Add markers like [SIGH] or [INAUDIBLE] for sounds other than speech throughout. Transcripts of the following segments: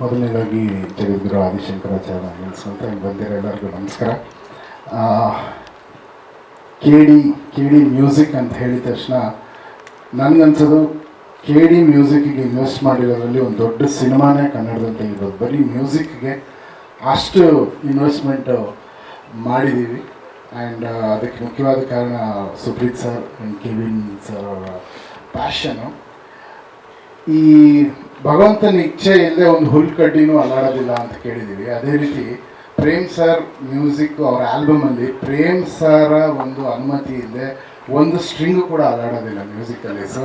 ಮೊದಲನೇದಾಗಿ ಜಗದ್ಗುರು ಆದಿಶಂಕರಾಚಾರ್ಯ ಅಂತ ಇಲ್ಲಿ ಬಂದಿರೋ ಎಲ್ಲರಿಗೂ ನಮಸ್ಕಾರ. ಕೆ ಡಿ ಕೆ ಮ್ಯೂಸಿಕ್ ಅಂತ ಹೇಳಿದ ತಕ್ಷಣ ನನಗನ್ಸೋದು ಕೆ ಡಿ ಮ್ಯೂಸಿಕ್ಗೆ ಇನ್ವೆಸ್ಟ್ ಮಾಡಿರೋದ್ರಲ್ಲಿ ಒಂದು ದೊಡ್ಡ ಸಿನಿಮಾನೇ ಕನ್ನಡದಲ್ಲಿ ಇರೋದು. ಬರೀ ಮ್ಯೂಸಿಕ್ಗೆ ಅಷ್ಟು ಇನ್ವೆಸ್ಟ್ಮೆಂಟು ಮಾಡಿದ್ದೀವಿ ಆ್ಯಂಡ್ ಅದಕ್ಕೆ ಮುಖ್ಯವಾದ ಕಾರಣ Supreet sir and Kevin sir ಅವರ ಪ್ಯಾಷನು ಈ ಭಗವಂತನ ಇಚ್ಛೆ ಇಲ್ಲದೆ ಒಂದು ಹುಲ್ಕಡ್ಡಿನೂ ಅಲ್ಲಾಡೋದಿಲ್ಲ ಅಂತ ಕೇಳಿದ್ದೀವಿ. ಅದೇ ರೀತಿ ಪ್ರೇಮ್ ಸರ್ ಮ್ಯೂಸಿಕ್ ಅವರ ಆಲ್ಬಮಲ್ಲಿ ಪ್ರೇಮ್ ಸರ ಒಂದು ಅನುಮತಿ ಇಲ್ಲದೆ ಒಂದು ಸ್ಟ್ರಿಂಗು ಕೂಡ ಅಲ್ಲಾಡೋದಿಲ್ಲ ಮ್ಯೂಸಿಕಲ್ಲಿ. ಸೊ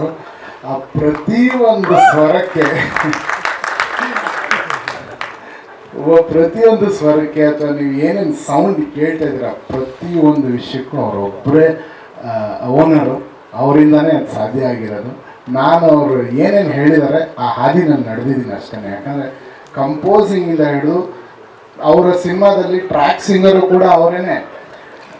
ಆ ಪ್ರತಿಯೊಂದು ಸ್ವರಕ್ಕೆ ಪ್ರತಿಯೊಂದು ಸ್ವರಕ್ಕೆ ಅಥವಾ ನೀವು ಏನೇನು ಸೌಂಡ್ ಕೇಳ್ತಾ ಇದ್ದೀರ, ಪ್ರತಿಯೊಂದು ವಿಷಯಕ್ಕೂ ಅವರೊಬ್ಬರೇ ಓನರು ಅವರಿಂದಾನೇ ಅದು ಸಾಧ್ಯ ಆಗಿರೋದು. ನಾನು ಅವರು ಏನೇನು ಹೇಳಿದ್ದಾರೆ ಆ ಹಾದಿ ನಾನು ನಡೆದಿದ್ದೀನಿ ಅಷ್ಟೇ ಯಾಕಂದರೆ ಕಂಪೋಸಿಂಗಿಂದ ಹಿಡಿದು ಅವರ ಸಿನಿಮಾದಲ್ಲಿ ಟ್ರ್ಯಾಕ್ ಸಿಂಗರು ಕೂಡ ಅವರೇನೆ.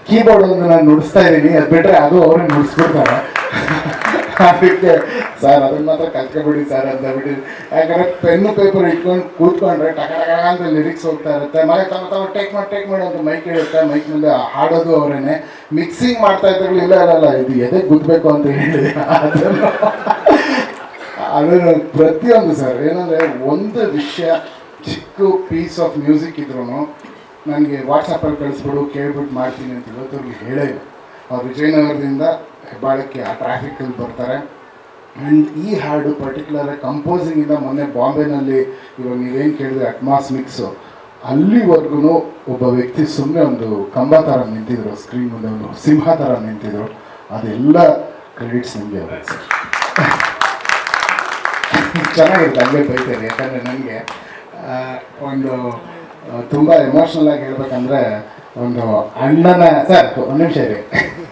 ಕೀಬೋರ್ಡ್ ಒಂದು ನಾನು ನುಡಿಸ್ತಾ ಇದ್ದೀನಿ, ಅದು ಬಿಟ್ಟರೆ ಅದು ಅವರೇ ನುಡಿಸ್ಬಿಡ್ತಾರೆ. [LAUGHS] ಅದಕ್ಕೆ ಸರ್, ಅದನ್ನ ಮಾತ್ರ ಕಲ್ತ್ಕೊಬಿಡಿ ಸರ್ ಅಂತ ಬಿಡಿ ಯಾಕಂದ್ರೆ ಪೆನ್ನು ಪೇಪರ್ ಇಟ್ಕೊಂಡು ಕೂತ್ಕೊಂಡ್ರೆ ಟಕ ಟಕ ಅಂತ ಲಿರಿಕ್ಸ್ ಹೋಗ್ತಾ ಇರುತ್ತೆ. ಮನೆ ತಮ್ಮ ತಮ್ಮ ಟೇಕ್ ಮಾಡಿ ಟೇಕ್ ಮಾಡಿ ಅಂತ ಮೈಕ್ ಇರುತ್ತೆ ಮೈಕ್ ಮುಂದೆ ಹಾಡೋದು ಅವರೇನೆ. ಮಿಕ್ಸಿಂಗ್ ಮಾಡ್ತಾ ಇದ್ದಾಗ ಇಲ್ಲ ಇಲ್ಲ ಇದು ಎದೆ ಗುದ್ಬೇಕು ಅಂತ ಹೇಳಿ ಅದನ್ನು ಅದನ್ನು ಪ್ರತಿಯೊಂದು ಸರ್, ಏನಂದರೆ ಒಂದು ವಿಷಯ ಚಿಕ್ಕ ಪೀಸ್ ಆಫ್ ಮ್ಯೂಸಿಕ್ ಇದ್ರೂ ನನಗೆ ವಾಟ್ಸಪ್ಪಲ್ಲಿ ಕಳಿಸ್ಬಿಡು, ಕೇಳ್ಬಿಟ್ಟು ಮಾಡ್ತೀನಿ ಅಂತ ಇವತ್ತವ್ರಿಗೆ ಹೇಳೇ ಇಲ್ಲ. ವಿಜಯನಗರದಿಂದ ಹೆಬ್ಬಾಳಕ್ಕೆ ಆ ಟ್ರಾಫಿಕಲ್ಲಿ ಬರ್ತಾರೆ. ಆ್ಯಂಡ್ ಈ ಹಾಡು ಪರ್ಟಿಕ್ಯುಲರ್ ಕಂಪೋಸಿಂಗಿಂದ ಮೊನ್ನೆ ಬಾಂಬೆನಲ್ಲಿ ಇವಾಗ ನೀವೇನು ಕೇಳಿದ್ರೆ ಅಟ್ಮಾಸ್ ಮಿಕ್ಸು ಅಲ್ಲಿವರೆಗೂ ಒಬ್ಬ ವ್ಯಕ್ತಿ ಸುಮ್ಮನೆ ಒಂದು ಕಂಬ ಥರ ನಿಂತಿದ್ರು ಸ್ಕ್ರೀನ್ ಮುಂದೆ ಒಂದು ಸಿಂಹ ಥರ ನಿಂತಿದ್ರು. ಅದೆಲ್ಲ ಕ್ರೆಡಿಟ್ಸ್ ನಿಮಗೆ. ಸರ್ ಚೆನ್ನಾಗಿರುತ್ತೆ, ಹಂಗೆ ಬೈತೇನೆ ಯಾಕಂದರೆ ನನಗೆ ಒಂದು ತುಂಬ ಎಮೋಷ್ನಲ್ ಆಗಿ ಹೇಳ್ಬೇಕಂದ್ರೆ ಒಂದು ಅಣ್ಣನ, ಸರ್, ಒಂದು ನಿಮಿಷ ರೀ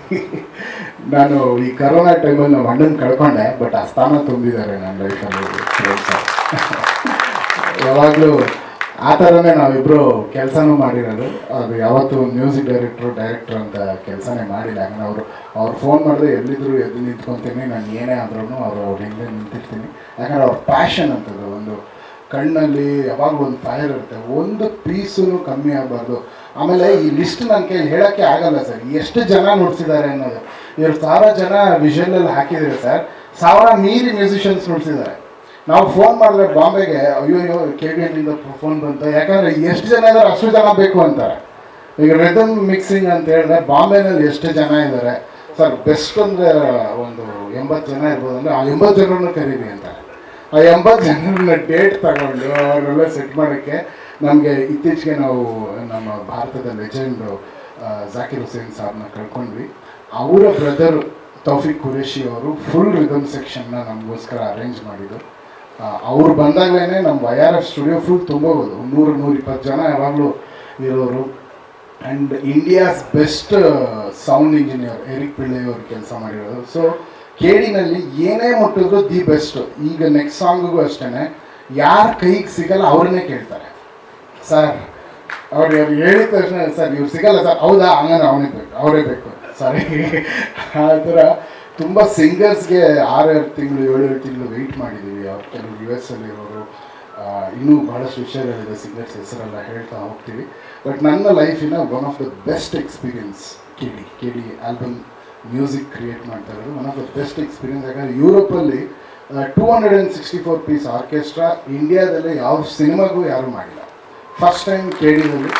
[LAUGHS] ನಾನು ಈ ಕರೋನಾ ಟೈಮಲ್ಲಿ ನಮ್ಮ ಅಣ್ಣನ ಕಳ್ಕೊಂಡೆ ಬಟ್ ಆ ಸ್ಥಾನ ತುಂಬಿದ್ದಾರೆ ನನ್ನ ಲೈಫಲ್ಲಿ [LAUGHS] ಯಾವಾಗಲೂ ಆ ಥರನೇ ನಾವಿಬ್ಬರು ಕೆಲಸನೂ ಮಾಡಿರೋದು. ಅದು ಯಾವತ್ತೂ ಮ್ಯೂಸಿಕ್ ಡೈರೆಕ್ಟ್ರು ಡೈರೆಕ್ಟ್ರ್ ಅಂತ ಕೆಲಸನೇ ಮಾಡಿಲ್ಲ. ಯಾಕಂದ್ರೆ ಅವರು, ಅವ್ರು ಫೋನ್ ಮಾಡಿದ್ರೆ ಎಲ್ಲಿದ್ರು ಎದ್ದು ನಿಂತ್ಕೊತೀನಿ. ನಾನು ಏನೇ ಆದ್ರೂ ಅವರು ಅವ್ರ ಹಿಂದೆ ನಿಂತಿರ್ತೀನಿ. ಯಾಕಂದ್ರೆ ಅವ್ರ ಪ್ಯಾಷನ್ ಅಂತದ್ದು ಒಂದು ಕಣ್ಣಲ್ಲಿ ಯಾವಾಗ ಒಂದು ಫೈರ್ ಇರುತ್ತೆ. ಒಂದು ಪೀಸೂ ಕಮ್ಮಿ ಆಗಬಾರ್ದು. ಆಮೇಲೆ ಈ ಲಿಸ್ಟ್ ನನ್ನ ಕೈಲಿ ಹೇಳೋಕ್ಕೆ ಆಗಲ್ಲ ಸರ್. ಎಷ್ಟು ಜನ ನೋಡ್ಸಿದ್ದಾರೆ ಅನ್ನೋದು. ಇವ್ರು ಸಾವಿರ ಜನ ವಿಷುವಲಲ್ಲಿ ಹಾಕಿದ್ರೆ ಸರ್, ಸಾವಿರ ಮೀರಿ ಮ್ಯೂಸಿಷಿಯನ್ಸ್ ನೋಡ್ಸಿದ್ದಾರೆ. ನಾವು ಫೋನ್ ಮಾಡಿದ್ರೆ ಬಾಂಬೆಗೆ, ಅಯ್ಯೋ ಅಯ್ಯೋ ಕೆ ವಿ ಎನ್ನಿಂದ ಫೋನ್ ಬಂತು. ಯಾಕಂದರೆ ಎಷ್ಟು ಜನ ಇದ್ದಾರೆ? ಅಷ್ಟು ಜನ ಬೇಕು ಅಂತಾರೆ. ಈಗ ರಿದಮ್ ಮಿಕ್ಸಿಂಗ್ ಅಂತ ಹೇಳಿದ್ರೆ ಬಾಂಬೆನಲ್ಲಿ ಎಷ್ಟು ಜನ ಇದ್ದಾರೆ? ಸರ್ ಬೆಸ್ಟ್ ಅಂದರೆ ಒಂದು ಎಂಬತ್ತು ಜನ ಇರ್ಬೋದು ಅಂದರೆ ಆ ಎಂಬತ್ತು ಜನರನ್ನು ಕರೀರಿ ಅಂತಾರೆ. ಆ ಎಂಬತ್ತು ಜನರನ್ನ ಡೇಟ್ ತಗೊಂಡು ಅವರೆಲ್ಲ ಸೆಟ್ ಮಾಡೋಕ್ಕೆ ನಮಗೆ ಇತ್ತೀಚೆಗೆ ನಾವು ನಮ್ಮ ಭಾರತದ ಲೆಜೆಂಡು ಜಾಕಿರ್ ಹುಸೇನ್ ಸಾರ್ನ ಕಳ್ಕೊಂಡ್ವಿ. ಅವರ ಬ್ರದರ್ ತೌಫಿಕ್ ಖುರೇಶಿ ಅವರು ಫುಲ್ ರಿದಮ್ ಸೆಕ್ಷನ್ನ ನಮಗೋಸ್ಕರ ಅರೇಂಜ್ ಮಾಡಿದರು ಅವ್ರು ಬಂದಾಗಲೇ ನಮ್ಮ Y R F studio full ತುಂಬೋದು ನೂರು ನೂರ ಇಪ್ಪತ್ತು ಜನ ಯಾವಾಗಲೂ ಇರೋರು. And India's best sound engineer Eric ಪಿಳ್ಳೆಯವರು ಕೆಲಸ ಮಾಡಿರೋದು. ಸೊ ಕೇಡಿನಲ್ಲಿ ಏನೇ ಮುಟ್ಟಿದ್ರು ದಿ ಬೆಸ್ಟ್. ಈಗ ನೆಕ್ಸ್ಟ್ ಸಾಂಗಿಗೂ ಅಷ್ಟೇ ಯಾರ ಕೈಗೆ ಸಿಗಲ್ಲ ಅವ್ರನ್ನೇ ಕೇಳ್ತಾರೆ. ಸರ್, ಅವ್ರು ಹೇಳಿದ ತಕ್ಷಣ ಸರ್, ಇವ್ರು ಸಿಗಲ್ಲ ಸರ್. ಹೌದಾ? ಹಂಗಂದ್ರೆ ಅವನೇ ಬೇಕು. ಅವರೇ ಬೇಕು. ಸಾರಿ ಆ ಥರ ತುಂಬ ಸಿಂಗರ್ಸ್ಗೆ ಆರೇಳು ತಿಂಗಳು ಏಳೇಳು ತಿಂಗಳು ವೆಯ್ಟ್ ಮಾಡಿದ್ದೀವಿ ಅವ್ರ ಕೆಲವು ಯು ಎಸ್ ಅಲ್ಲಿರೋರು ಇನ್ನೂ ಭಾಳಷ್ಟು ವಿಷಯಗಳಿದೆ ಸಿಂಗರ್ಸ್ ಹೆಸರೆಲ್ಲ ಹೇಳ್ತಾ ಹೋಗ್ತೀವಿ. ಬಟ್ ನನ್ನ ಲೈಫಿನ one of the best experience ಕೇಳಿ ಕೇಳಿ ಆಲ್ಬಮ್ ಮ್ಯೂಸಿಕ್ ಕ್ರಿಯೇಟ್ ಮಾಡ್ತಾ ಇರೋದು. One of the best experience ಯಾಕಂದರೆ ಯೂರೋಪಲ್ಲಿ two hundred and sixty four piece orchestra ಇಂಡಿಯಾದಲ್ಲೇ ಯಾವ ಸಿನಿಮಾಗೂ ಯಾರೂ ಮಾಡಿಲ್ಲ. ಫಸ್ಟ್ ಟೈಮ್ ಕೇಳಿದಲ್ಲಿ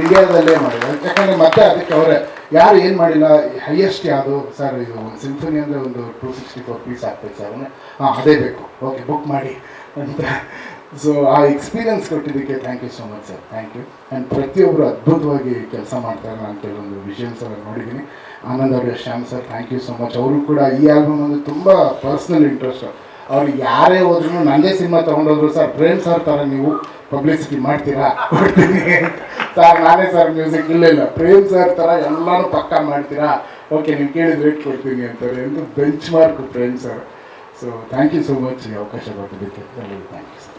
ಇಂಡಿಯಾದಲ್ಲೇ ಮಾಡಿಲ್ಲ. ಯಾಕಂದರೆ ಮತ್ತೆ ಅದಕ್ಕೆ ಅವರೇ, ಯಾರು ಏನು ಮಾಡಿಲ್ಲ ಹೈಯೆಸ್ಟ್ ಯಾವುದು? ಸರ್ ಇದು ಒಂದು ಸಿಂಫನಿ ಅಂದರೆ ಒಂದು ಟೂ ಸಿಕ್ಸ್ಟಿ ಫೋರ್ ಪೀಸ್ ಆಗ್ತೈತೆ ಸರ್ ಹಾಂ ಅದೇ ಬೇಕು. ಓಕೆ ಬುಕ್ ಮಾಡಿ ಅಂತ ಸೊ ಆ ಎಕ್ಸ್ಪೀರಿಯನ್ಸ್ ಕೊಟ್ಟಿದ್ದಕ್ಕೆ thank you so much sir thank you and ಪ್ರತಿಯೊಬ್ಬರು ಅದ್ಭುತವಾಗಿ ಕೆಲಸ ಮಾಡ್ತಾರೆ ನಾನು ಕೆಲವೊಂದು ವಿಷನ್ಸ್ ಎಲ್ಲ ನೋಡಿದ್ದೀನಿ. ಆನಂದ್ ಅವರ, Shyam sir thank you so much ಅವರು ಕೂಡ ಈ ಆಲ್ಬಮ್ ಅಂದರೆ ತುಂಬ ಪರ್ಸ್ನಲ್ ಇಂಟ್ರೆಸ್ಟ್ ಅವ್ರು ಯಾರೇ ಹೋದ್ರು ನನ್ನೇ ಸಿನಿಮಾ ತೊಗೊಂಡೋದ್ರು ಸರ್ ಪ್ರೇಮ್ ಸರ್ ಥರ ನೀವು ಪಬ್ಲಿಸಿಟಿ ಮಾಡ್ತೀರಾ? ಕೊಡ್ತೀನಿ. ಸರ್ ನಾನೇ ಸರ್ ಮ್ಯೂಸಿಕ್ ಇಲ್ಲ ಇಲ್ಲ. ಪ್ರೇಮ್ ಸರ್ ಥರ ಎಲ್ಲನೂ ಪಕ್ಕ ಮಾಡ್ತೀರಾ? ಓಕೆ ನೀವು ಕೇಳಿದ ರೇಟ್ ಕೊಡ್ತೀನಿ ಅಂತಾರೆ ಎಂದು benchmark Prem sir so thank you so much ಅವಕಾಶ ಕೊಟ್ಟಿದ್ದಕ್ಕೆ. Thank you